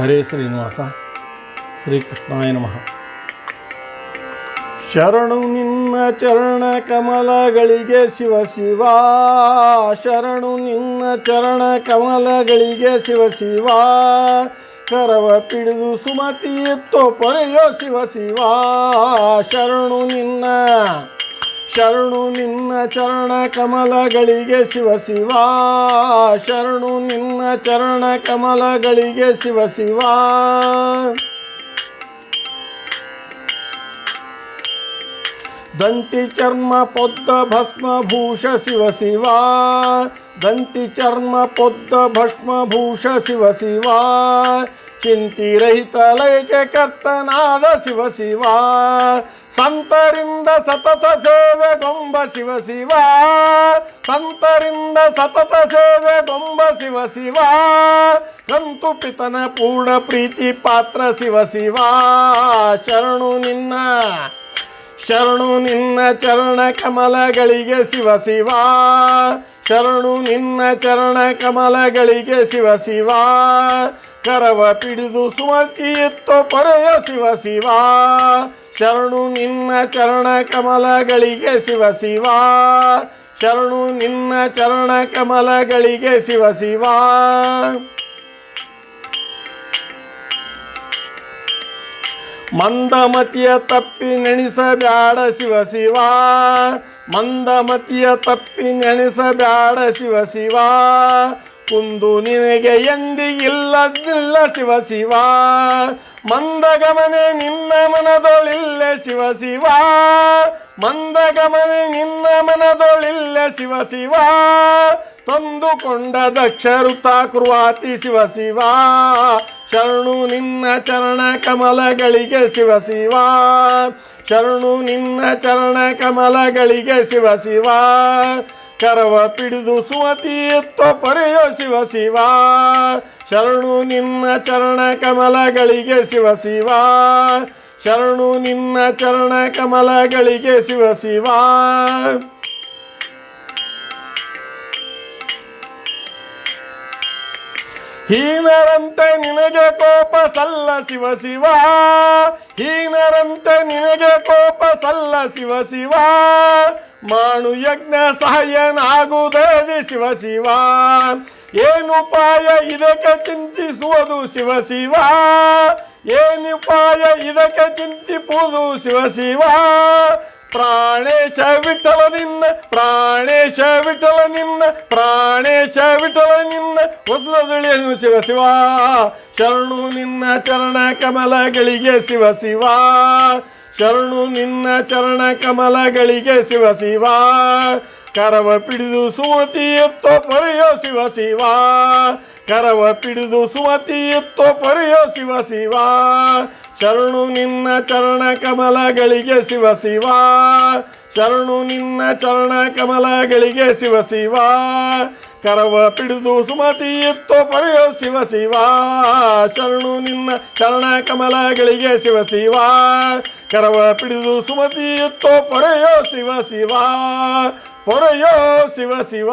ಹರೇ ಶ್ರೀನಿವಾಸ. ಶ್ರೀಕೃಷ್ಣಾಯ ನಮಃ. ಶರಣು ನಿನ್ನ ಚರಣ ಕಮಲಗಳಿಗೆ ಶಿವ ಶಿವ. ಶರಣು ನಿನ್ನ ಚರಣ ಕಮಲಗಳಿಗೆ ಶಿವ ಶಿವ. ಕರವ ಪಿಡಿದು ಸುಮತಿ ಎತ್ತೋ ಪೊರೆಯೋ ಶಿವ ಶಿವ. ಶರಣು ನಿನ್ನ ಶರಣು ನಿನ್ನ ಚರಣ ಕಮಲಗಳಿಗೆ ಶಿವ ಶಿವ. ಶರಣು ನಿನ್ನ ಚರಣ ಕಮಲಗಳಿಗೆ ಶಿವ ಶಿವ. ದಂತಿ ಚರ್ಮ ಪೊದ್ದ ಭಸ್ಮ ಭೂಷ ಶಿವ ಶಿವ. ದಂತಿ ಚರ್ಮ ಪೊದ್ದ ಭಸ್ಮ ಭೂಷ ಶಿವ ಶಿವ. ಚಿಂತಿರಹಿತ ಲೈಕೆ ಕರ್ತನಾದ ಶಿವ ಶಿವ. ಸಂತರಿಂದ ಸತತ ಸೇವೆ ಗೊಂಬ ಶಿವ ಶಿವ. ಸಂತರಿಂದ ಸತತ ಸೇವೆ ಗೊಂಬ ಶಿವ ಶಿವ. ಕಂತು ಪಿತನ ಪೂರ್ಣ ಪ್ರೀತಿ ಪಾತ್ರ ಶಿವ ಶಿವ. ಶರಣು ನಿನ್ನ ಶರಣು ನಿನ್ನ ಚರಣ ಕಮಲಗಳಿಗೆ ಶಿವ ಶಿವ. ಶರಣು ನಿನ್ನ ಚರಣ ಕಮಲಗಳಿಗೆ ಶಿವ ಶಿವ. ಕರವ ಪಿಡಿದು ಸುಮತಿ ಎತ್ತೋ ಪರಯ ಶಿವ ಶಿವ. ಶರಣು ನಿನ್ನ ಚರಣ ಕಮಲಗಳಿಗೆ ಶಿವ ಶಿವ. ಶರಣು ನಿನ್ನ ಚರಣ ಕಮಲಗಳಿಗೆ ಶಿವ ಶಿವ. ಮಂದಮತಿಯ ತಪ್ಪಿ ನೆನೆಸಬ್ಯಾಡ ಶಿವ ಶಿವ. ಮಂದಮತಿಯ ತಪ್ಪಿ ನೆನೆಸಬ್ಯಾಡ ಶಿವ ಶಿವ. ಕುಂದು ನಿನಗೆ ಎಂದಿಗಿಲ್ಲದಿಲ್ಲ ಶಿವ ಶಿವ. ಮಂದಗಮನೆ ನಿನ್ನ ಮನದೊಳಿಲ್ಲ ಶಿವ ಶಿವ. ಮಂದಗಮನೆ ನಿನ್ನ ಮನದೊಳಿಲ್ಲ ಶಿವ ಶಿವ. ತಂದುಕೊಂಡ ದಕ್ಷರು ಕುರುವಾತಿ ಶಿವ ಶಿವ. ಶರಣು ನಿನ್ನ ಚರಣ ಕಮಲಗಳಿಗೆ ಶಿವ ಶಿವ. ಶರಣು ನಿನ್ನ ಚರಣ ಕಮಲಗಳಿಗೆ ಶಿವ ಶಿವ. ಕರವ ಪಿಡಿದು ಸುಮತಿ ಎತ್ತ ಪರೆಯೋ ಶಿವ ಶಿವ. ಶರಣು ನಿನ್ನ ಚರಣ ಕಮಲಗಳಿಗೆ ಶಿವ ಶಿವ. ಶರಣು ನಿನ್ನ ಚರಣ ಕಮಲಗಳಿಗೆ ಶಿವ ಶಿವ. ಹೀನರಂತೆ ನಿನಗೆ ಕೋಪ ಸಲ್ಲ ಶಿವ ಶಿವ. ಹೀನರಂತೆ ನಿನಗೆ ಕೋಪ ಸಲ್ಲ ಶಿವ ಶಿವ. ಮಾಡು ಯಜ್ಞ ಸಹಾಯನಾಗುವುದೇ ಶಿವ ಶಿವ. ಏನುಪಾಯ ಇದಕ್ಕೆ ಚಿಂತಿಸುವುದು ಶಿವ ಶಿವ. ಏನುಪಾಯ ಇದಕ್ಕೆ ಚಿಂತಿಪುವುದು ಶಿವ ಶಿವ. ಪ್ರಾಣೇಶ ವಿಠಲ ನಿನ್ನ, ಪ್ರಾಣೇಶ ವಿಠಲ ನಿನ್ನ, ಪ್ರಾಣೇಶ ವಿಠಲ ನಿನ್ನ. ಹೊಸದಳಿಯನು ಶಿವ ಶಿವ. ಶರಣು ನಿನ್ನ ಚರಣ ಕಮಲಗಳಿಗೆ ಶಿವ ಶಿವ. ಶರಣು ನಿನ್ನ ಚರಣ ಕಮಲಗಳಿಗೆ ಶಿವ ಶಿವ. ಕರವ ಪಿಡಿದು ಸುಮತಿ ಎತ್ತೋ ಪೊರೆಯೋ ಶಿವ ಶಿವ. ಕರವ ಪಿಡಿದು ಸುಮತಿ ಎತ್ತೋ ಪೊರೆಯೋ ಶಿವ ಶಿವ. ಶರಣು ನಿನ್ನ ಚರಣ ಕಮಲಗಳಿಗೆ ಶಿವ ಶಿವ. ಶರಣು ನಿನ್ನ ಚರಣ ಕಮಲಗಳಿಗೆ ಶಿವ ಶಿವ. ಕರವ ಪಿಡಿದು ಸುಮತಿ ಎತ್ತೋ ಪರೆಯೋ ಶಿವ ಶಿವ. ಶರಣು ನಿನ್ನ ಚರಣ ಕಮಲಗಳಿಗೆ ಶಿವ ಶಿವ. ಕರವ ಪಿಡಿದು ಸುಮತಿ ಎತ್ತೋ ಪೊರೆಯೋ ಶಿವ ಶಿವ ಪೊರೆಯೋ ಶಿವ ಶಿವ